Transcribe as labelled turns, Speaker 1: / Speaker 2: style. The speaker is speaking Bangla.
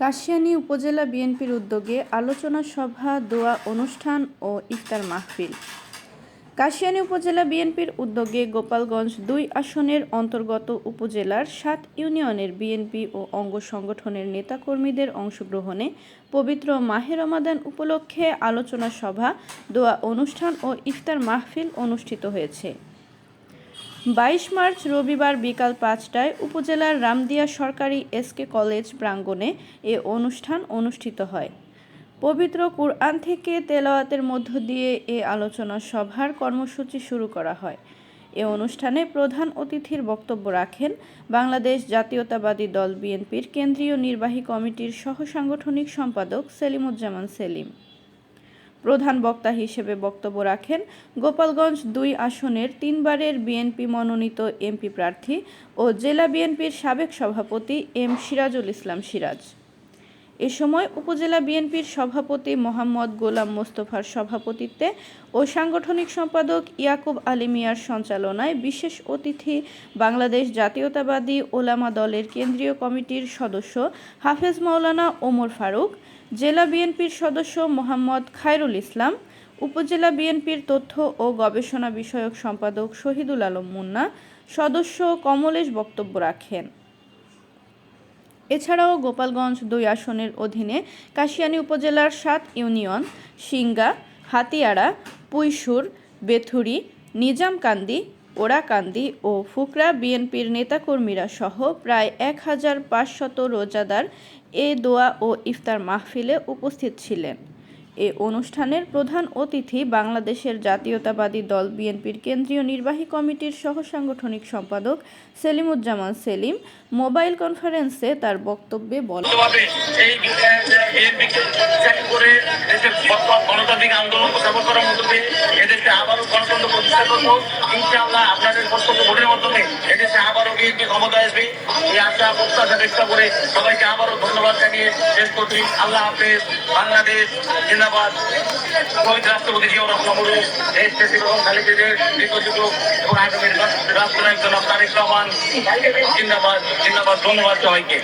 Speaker 1: কাশিয়ানী উপজেলা বিএনপির উদ্যোগে আলোচনা সভা, দোয়া অনুষ্ঠান ও ইফতার মাহফিল। কাশিয়ানী উপজেলা বিএনপির উদ্যোগে গোপালগঞ্জ দুই আসনের অন্তর্গত উপজেলার সাত ইউনিয়নের বিএনপি ও অঙ্গ সংগঠনের নেতাকর্মীদের অংশগ্রহণে পবিত্র মাহে রমাদান উপলক্ষে আলোচনা সভা, দোয়া অনুষ্ঠান ও ইফতার মাহফিল অনুষ্ঠিত হয়েছে। বাইশ মার্চ রবিবার বিকাল পাঁচটায় উপজেলার রামদিয়া সরকারি এসকে কলেজ প্রাঙ্গণে এ অনুষ্ঠান অনুষ্ঠিত হয়। পবিত্র কুরআন থেকে তেলাওয়াতের মধ্য দিয়ে এ আলোচনা সভার কর্মসূচি শুরু করা হয়। এ অনুষ্ঠানে প্রধান অতিথির বক্তব্য রাখেন বাংলাদেশ জাতীয়তাবাদী দল বিএনপির কেন্দ্রীয় নির্বাহী কমিটির সহসাংগঠনিক সম্পাদক সেলিমুজ্জামান সেলিম। প্রধান বক্তা হিসেবে বক্তব্য রাখেন গোপালগঞ্জ দুই আসনের তিনবারের বিএনপি মনোনীত এমপি প্রার্থী ও জেলা বিএনপির সাবেক সভাপতি এম সিরাজুল ইসলাম সিরাজ। এ সময় উপজেলা বিএনপির সভাপতি মোহাম্মদ গোলাম মোস্তফার সভাপতিত্বে ও সাংগঠনিক সম্পাদক ইয়াকুব আলী মিয়ার সঞ্চালনায় বিশেষ অতিথি বাংলাদেশ জাতীয়তাবাদী ওলামা দলের কেন্দ্রীয় কমিটির সদস্য হাফেজ মাওলানা ওমর ফারুক জেলা বিএনপির সদস্য মোহাম্মদ খায়রুল ইসলাম, উপজেলা বিএনপির তথ্য ও গবেষণা বিষয়ক সম্পাদক শহীদুল আলম মুন্না, সদস্য কমলেশ বক্তব্য রাখেন। এছাড়াও গোপালগঞ্জ দুই আসনের অধীনে কাশিয়ানী উপজেলার সাত ইউনিয়ন সিঙ্গা হাতিয়াড়া পুইশুর, বেথুরি, নিজামকান্দি ওরাকান্দি ও ফুকরা বিএনপির নেতাকর্মীরা সহ প্রায় এক হাজার পাঁচশত রোজাদার এ দোয়া ও ইফতার মাহফিলে উপস্থিত ছিলেন। এ অনুষ্ঠানের প্রধান অতিথি বাংলাদেশের জাতীয়তাবাদী দল বিএনপির কেন্দ্রীয় নির্বাহী কমিটির সহ সাংগঠনিক সম্পাদক সেলিমুজ্জামান সেলিম মোবাইল কনফারেন্সে তার বক্তব্যে বলেন
Speaker 2: গণতান্ত্রিক আন্দোলন সফল করার মধ্য দিয়ে এদেশে আবারও ইনশাআল্লাহ আপনাদের কর্তব্য ভোটের মাধ্যমে এদেশে আবারও বিএনপি ক্ষমতা আসবে। এই আশা, প্রত্যাশা করে সবাইকে আবারও ধন্যবাদ জানিয়ে শেষ করছি। আল্লাহ হাফেজ। বাংলাদেশ জিন্দাবাদ। শহীদ রাষ্ট্রপতি জিয়াউর রহমান দেশ দেশ, এবং খালিদের দীর্ঘযুগ এবং আগামীর রাষ্ট্রনায়ক রহমান। জিন্দাবাদ জিন্দাবাদ, ধন্যবাদ সবাইকে।